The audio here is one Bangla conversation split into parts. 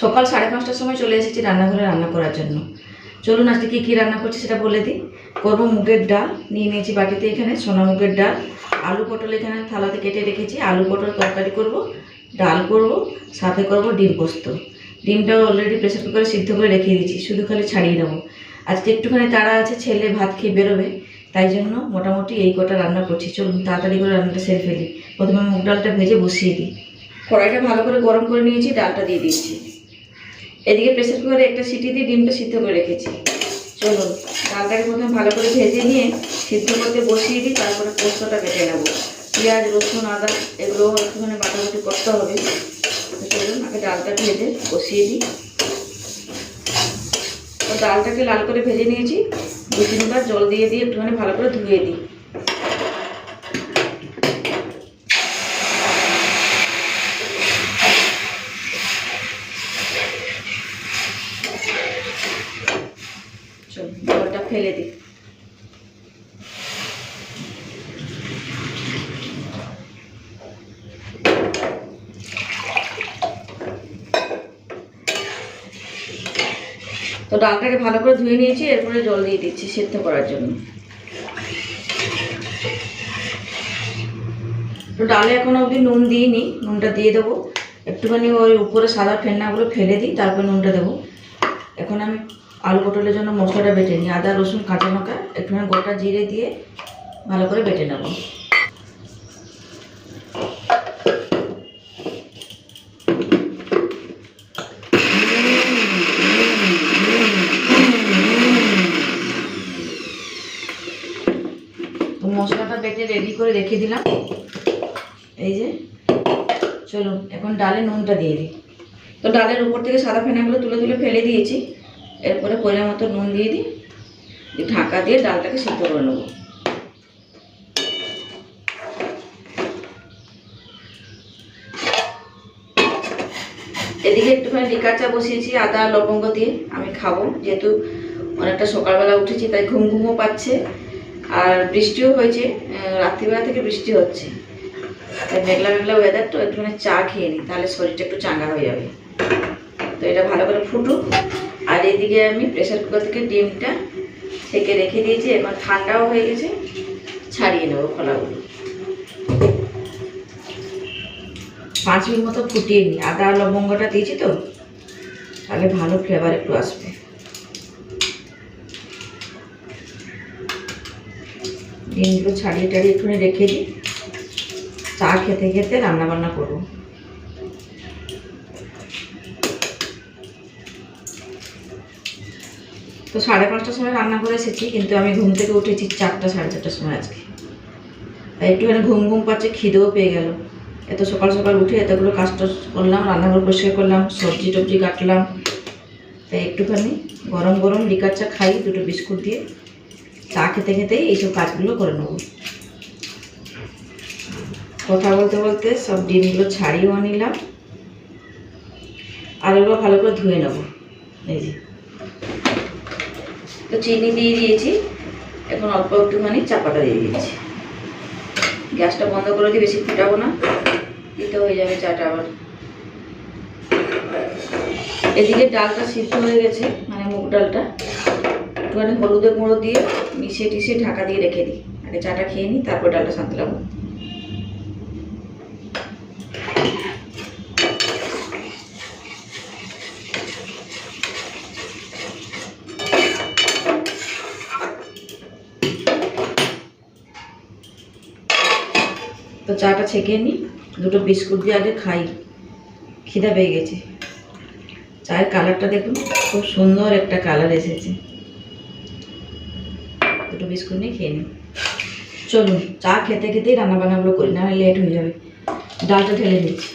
সকাল সাড়ে পাঁচটার সময় চলে এসেছি রান্নাঘরে রান্না করার জন্য। চলুন আজকে কী কী রান্না করছি সেটা বলে দিই। করব মুগের ডাল, নিয়ে নিয়েছি বাটিতে এখানে সোনা মুগের ডাল, আলু পটল এখানে থালাতে কেটে রেখেছি, আলু পটল তরকারি করব, ডাল করব, সাথে করব ডিম পোস্ত। ডিমটাও অলরেডি প্রেসার কুকারে সিদ্ধ করে রেখে দিয়েছি, শুধু খালি ছাড়িয়ে নেব। আজকে একটুখানি তাড়া আছে, ছেলে ভাত খেয়ে বেরোবে, তাই জন্য মোটামুটি এই কটা রান্না করছি। চলুন তাড়াতাড়ি করে রান্নাটা সেরে ফেলি। প্রথমে মুগ ডালটা ভেজে বসিয়ে দিই। কড়াইটা ভালো করে গরম করে নিয়েছি, ডালটা দিয়ে দিচ্ছি। এদিকে প্রেসার কুকারে একটা সিটি দিয়ে ডিমটা সিদ্ধ করে রেখেছি। চলুন, ডালটাকে প্রথমে ভালো করে ভেজে নিয়ে সিদ্ধ করতে বসিয়ে দিই, তারপরে পোস্তটা কেটে নেব। পেঁয়াজ, রসুন, আদা এগুলো একটুখানি বাটাবাটি করতে হবে। চলুন, আগে ডালটা ভেজে বসিয়ে দিই। ডালটাকে লাল করে ভেজে নিয়েছি। দু তিনবার জল দিয়ে দিয়ে একটুখানি ভালো করে ধুয়ে দিই চল জলটা ফেলে দিই তো ডালটাকে ভালো করে ধুয়ে নিয়েছি, এরপরে জল দিয়ে দিচ্ছি সেদ্ধ করার জন্য। তো ডালে এখনও অবধি নুন দিইনি, নুনটা দিয়ে দেবো। একটুখানি ওই উপরে সাদা ফেন্নাগুলো ফেলে দিই, তারপর নুনটা দেবো। এখন আমি আলু পটলের জন্য মশলাটা বেটে নিই, আদা, রসুন কাঁচা লঙ্কা একটুখানি গোটা জিরে দিয়ে ভালো করে বেটে নেব তো মশলাটা বেটে রেডি করে রেখে দিলাম। এই যে চলুন এখন ডালে নুনটা দিয়ে দিই। তো ডালের উপর থেকে সাদা ফেনাগুলো তুলে তুলে ফেলে দিয়েছি। এরপরে পরিমাণ মতো নুন দিয়ে দিই। ঢাকা দিয়ে ডালটাকে সিদ্ধ করে নেব। এদিকে একটুখানি লিকার চা বসিয়েছি, আদা, লবঙ্গ দিয়ে। আমি খাব, যেহেতু অনেকটা সকালবেলা উঠেছি, তাই ঘুম ঘুমও পাচ্ছে। আর বৃষ্টিও হয়েছে রাত্রিবেলা থেকে বৃষ্টি হচ্ছে। তাই মেঘলা মেঘলা ওয়েদার তো, একটুখানি চা খেয়ে নিই তাহলে শরীরটা একটু চাঙ্গা হয়ে যাবে। তো এটা ভালো করে ফুটুক। আর এদিকে আমি প্রেসার কুকার থেকে ডিমটা থেকে রেখে দিয়েছি, এখন ঠান্ডাও হয়ে গেছে, ছাড়িয়ে নেব খোলাগুলো। পাঁচ মিনিট মতো ফুটিয়ে নিই আদা লবঙ্গটা দিয়েছি তো, তাহলে ভালো ফ্লেভার একটু আসবে। ডিমগুলো ছাড়িয়ে টাড়িয়ে একটুখানি রেখে দিই। চা খেতে খেতে রান্না বান্না করব। তো সাড়ে পাঁচটার সময় রান্না করে এসেছি, কিন্তু আমি ঘুম থেকে উঠেছি চারটা, সাড়ে চারটার সময় আজকে। তাই একটুখানি ঘুম ঘুম পাচ্ছে, খিদেও পেয়ে গেল। এত সকাল সকাল উঠে এতগুলো কাজ টাজ করলাম, রান্নাঘর পরিষ্কার করলাম, সবজি টবজি কাটলাম। তাই একটুখানি গরম গরম লিকার চা খাই, দুটো বিস্কুট দিয়ে। চা খেতে খেতেই এইসব কাজগুলো করে নেব। কথা বলতে বলতে সব ডিমগুলো ছাড়িয়েও নিলাম আর ওগুলো ভালো করে ধুয়ে নেব। এই যে। তো চিনি দিয়ে দিয়েছি। এখন অল্প একটুখানি চাপাটা দিয়ে দিয়েছি। গ্যাসটা বন্ধ করে দিয়ে বেশি ফুটাবো না। দিতে হয়ে যাবে চাটা আবার। এদিকে ডালটা সিদ্ধ হয়ে গেছে মানে মুগ ডালটা। একটুখানি হলুদের গুঁড়ো দিয়ে মিশিয়ে টিশিয়ে ঢাকা দিয়ে রেখে দিই। আগে চাটা খেয়ে নিই, তারপর ডালটা সাঁতলাবো তো চাটা ছেঁকে নিই, দুটো বিস্কুট দিয়ে আগে খাই। খিদা পেয়ে গেছে। চায়ের কালারটা দেখুন, খুব সুন্দর একটা কালার এসেছে। দুটো বিস্কুট নিয়ে খেয়ে নিই চলুন চা খেতে খেতেই রান্না বান্নাগুলো করি না লেট হয়ে যাবে। ডালটা ঢেলে দিচ্ছি।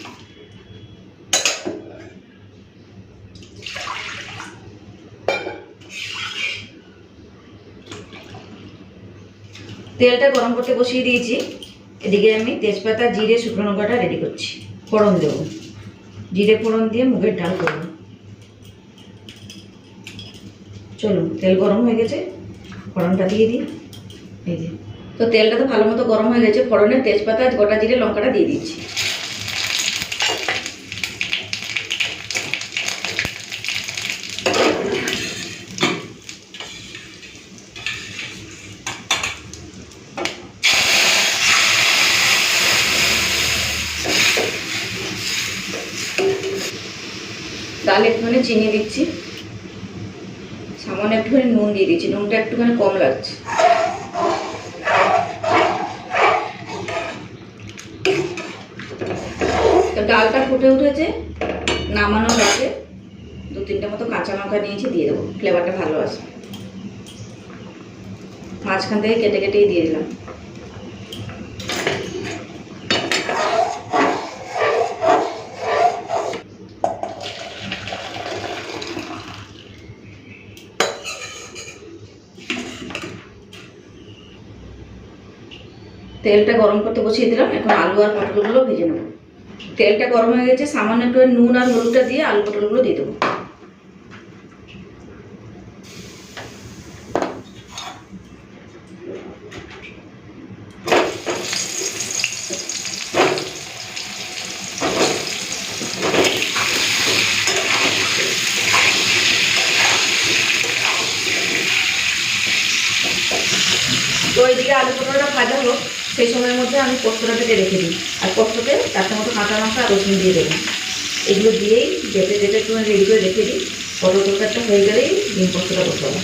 তেলটা গরম করতে বসিয়ে দিয়েছি। এদিকে আমি তেজপাতা, জিরে, শুকনো লঙ্কাটা রেডি করছি। ফোড়ন দেবো। জিরে ফোড়ন দিয়ে মুগের ডাল করব। চলুন তেল গরম হয়ে গেছে। ফোড়নটা দিয়ে দিই। এই যে। তো তেলটা তো ভালো মতো গরম হয়ে গেছে, ফোড়নে তেজপাতা, গোটা জিরে, লঙ্কাটা দিয়ে দিচ্ছি। ডাল একটুখানি চিনি দিচ্ছি। একটুখানি নুন দিয়ে দিচ্ছি নুনটা একটুখানি কম লাগছে। ডালটা ফুটে উঠেছে নামানো আছে দু তিনটে মতো কাঁচা লঙ্কা নিয়েছি, দিয়ে দেবো। ফ্লেভারটা ভালো আছে মাঝখান থেকে কেটে কেটেই দিয়ে দিলাম। তেলটা গরম করতে বসিয়ে দিলাম, এখন আলু আর পটলগুলো ভেজে নেব। তেলটা গরম হয়ে গেছে, সামান্য একটু নুন আর হলুদটা দিয়ে আলু পটলগুলো দিয়ে দেবো। তো এইদিকে আলু পটলটা ভাজা হোক। সেই সময়ের মধ্যে আমি পোস্তটা কেটে রেখে দিই। আর পোস্ততে চারটে মতো কাঁচা লঙ্কা আর রসুন দিয়ে দেবো। এগুলো দিয়েই যেতে যেতে একটু রেডি করে রেখে দিই। পটল তরকারিটা হয়ে গেলেই ডিম পোস্তটা বসাবো।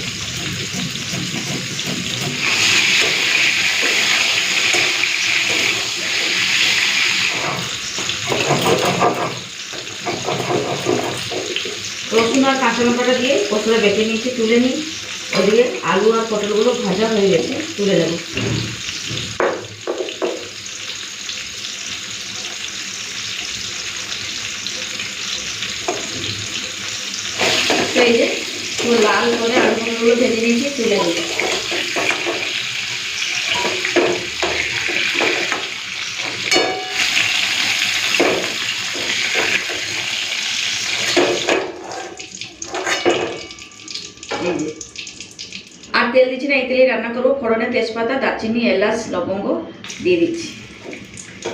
রসুন আর কাঁচা লঙ্কাটা দিয়ে পোস্তটা বেটে নিয়েছি, তুলে নিই। ওদিকে আলু আর পটলগুলো ভাজা হয়ে গেছে, তুলে দেবো তো এই যে পুরো লাল করে আলু পটলগুলো ভেজে নিয়েছি, তুলে দিই আর তেল দিচ্ছি না, এই তেলে রান্না করব। ফোড়নে তেজপাতা, দারচিনি, এলাচ, লবঙ্গ দিয়ে দিচ্ছি।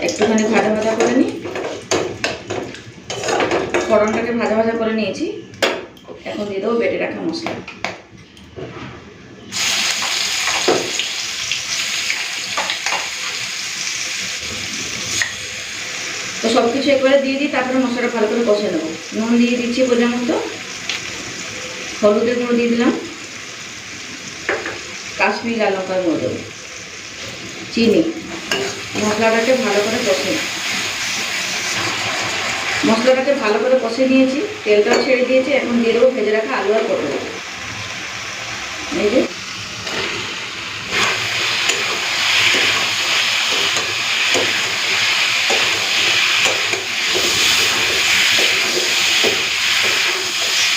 একটুখানি ভাজা ভাজা করে নিই। ফোড়নটাকে ভাজা ভাজা করে নিয়েছি। এখন দিয়ে দেবো, বেটে রাখা মশলা। তো সব কিছু একবারে দিয়ে দিই তারপরে মশলাটা ভালো করে কষে নেব। নুন দিয়ে দিচ্ছি বোঝার মতো। হলুদের গুঁড়ো দিয়ে দিলাম। কাশ্মীর লাল লঙ্কার গুঁড়ো। চিনি। মশলাটাকে ভালো করে কষে নিই। মশলাটাকে ভালো করে কষে নিয়েছি, তেলটাও ছেড়ে দিয়েছি, এখন দিয়ে দেবো ভেজে রাখা আলু আর পটল।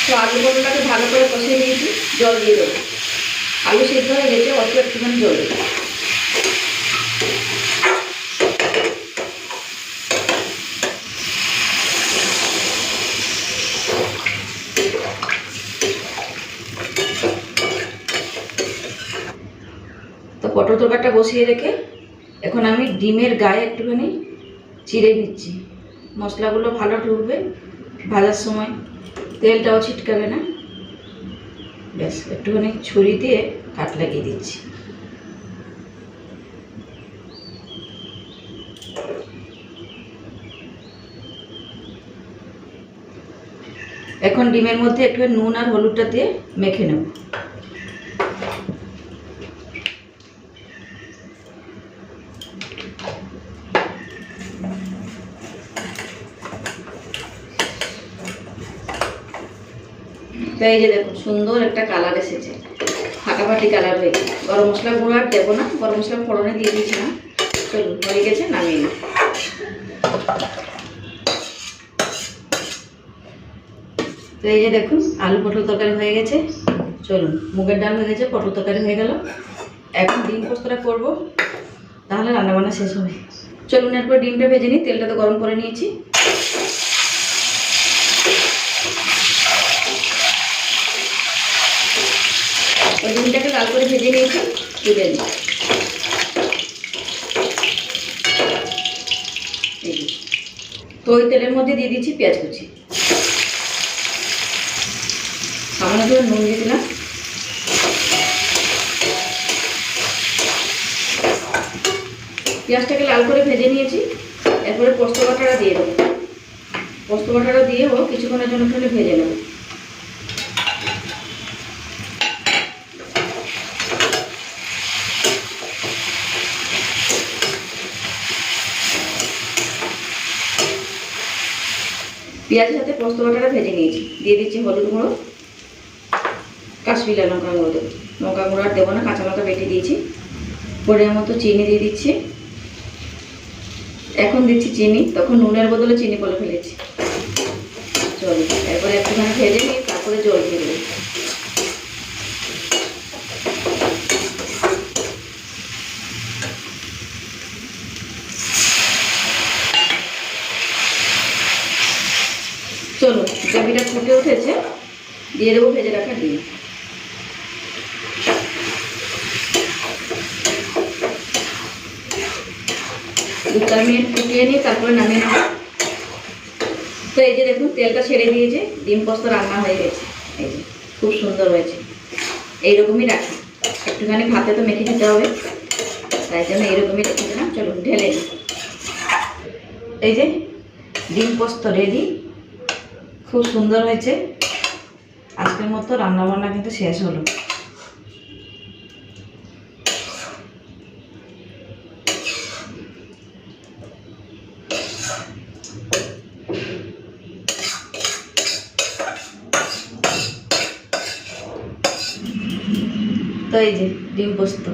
তো আলু পটলটাকে ভালো করে কষিয়ে নিয়েছি, জল দিয়ে দেবো। আলু সিদ্ধ হয়ে গেছে, অল্প একটুখানি জল দেবো। তরকারিটা বসিয়ে রেখে এখন আমি ডিমের গায়ে একটুখানি চিড়ে নিচ্ছি। মশলাগুলো ভালো ঢুকবে ভাজার সময় তেলটাও ছিটকাবে না। ব্যাস, একটুখানি ছুরি দিয়ে কাট লাগিয়ে দিচ্ছি। এখন ডিমের মধ্যে একটু নুন আর হলুদটা দিয়ে মেখে নেব। তো এই যে দেখুন, সুন্দর একটা কালার এসেছে। ফাটাফাটি কালার হয়েছে গরম মশলা গুঁড়ো আর দেবো না, গরম মশলা ফোড়নে দিয়ে দিয়েছিলাম। চলুন, হয়ে গেছে, নামিয়ে নিই। তো এই যে দেখুন, আলু পটল তরকারি হয়ে গেছে। চলুন, মুগের ডাল হয়ে গেছে, পটল তরকারি হয়ে গেল। এখন ডিম পোস্তটা করব, তাহলে রান্নাবান্না শেষ হবে। চলুন, এরপর ডিমটা ভেজে নিই, তেলটা তো গরম করে নিয়েছি। ওই ডিমটাকে লাল করে ভেজে নিয়েছি, তুলে নিই। তো ওই তেলের মধ্যে দিয়ে দিচ্ছি পেঁয়াজ কুচি। সামান্য করে নুন দিয়ে দিলাম। পেঁয়াজটাকে লাল করে ভেজে নিয়েছি, এরপরে পোস্ত বাটাটা দিয়ে দেবো। পোস্ত বাটাটা দিয়েও কিছুক্ষণের জন্য একটু ভেজে নেব। পেঁয়াজের সাথে পোস্ত বাটাটা ভেজে নিয়েছি। দিয়ে দিচ্ছি হলুদ গুঁড়ো, কাশ্মীরা লঙ্কা গুঁড়ো দেবো। লঙ্কা গুঁড়ো আর দেবো না, কাঁচা লঙ্কা বেটে দিয়েছি। পরের মতো চিনি দিয়ে দিচ্ছি। এখন দিচ্ছি চিনি, তখন নুনের বদলে চিনি বলে ফেলেছি। জল এরপরে একটুখানি ভেজে নিই তারপরে জল দিয়ে দেবো। চলো গ্রেভিটা ফুটে উঠেছে, দিয়ে দেবো ভেজে রাখা ডিম। দু চার মিনিট ফুটিয়ে নিই তারপরে নামিয়ে নেব। তো এই যে দেখুন, তেলটা ছেড়ে দিয়েছে, ডিম পোস্ত রান্না হয়ে গেছে। এই যে, খুব সুন্দর হয়েছে। এইরকমই রাখি। একটুখানি ভাতে তো মেখে খেতে হবে, তাই জন্য এইরকমই রেখে দিলাম চলো ঢেলে এই যে, ডিম পোস্ত রেডি খুব সুন্দর হয়েছে। আজকের মতো রান্নাবান্না কিন্তু শেষ হলো। তো এই যে ডিম পোস্ত,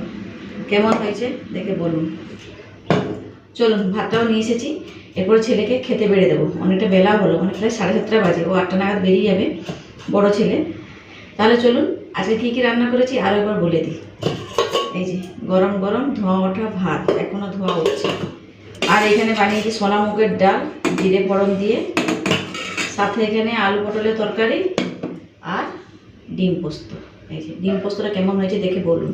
কেমন হয়েছে দেখে বলুন। চলুন, ভাতটাও নিয়ে এসেছি। এরপর ছেলেকে খেতে বেড়ে দেবো। অনেকটা বেলা হলো মানে প্রায় সাড়ে সাতটা বাজে, ও আটটা নাগাদ বেরিয়ে যাবে বড় ছেলে। তাহলে চলুন, আজকে কী কী রান্না করেছি আরও একবার বলে দিই। এই যে, গরম গরম ধোঁয়া ওঠা ভাত এখনও ধোঁয়া উঠছে আর এখানে বানিয়েছি সোনা মুগের ডাল, জিরে ফোড়ন দিয়ে। সাথে এখানে আলু পটলের তরকারি আর ডিম পোস্ত। এই যে, ডিম পোস্তটা কেমন হয়েছে দেখে বলুন।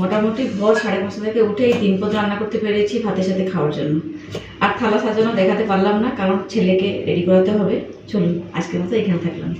মোটামুটি ভোর সাড়ে পাঁচটা থেকে উঠে এই ডিম পোস্ত রান্না করতে পেরেছি ভাতের সাথে খাওয়ার জন্য। আর থালা সাজানো দেখাতে পারলাম না, কারণ ছেলেকে রেডি করাতে হবে। চলুন, আজকের মতো এখানে থাকলাম।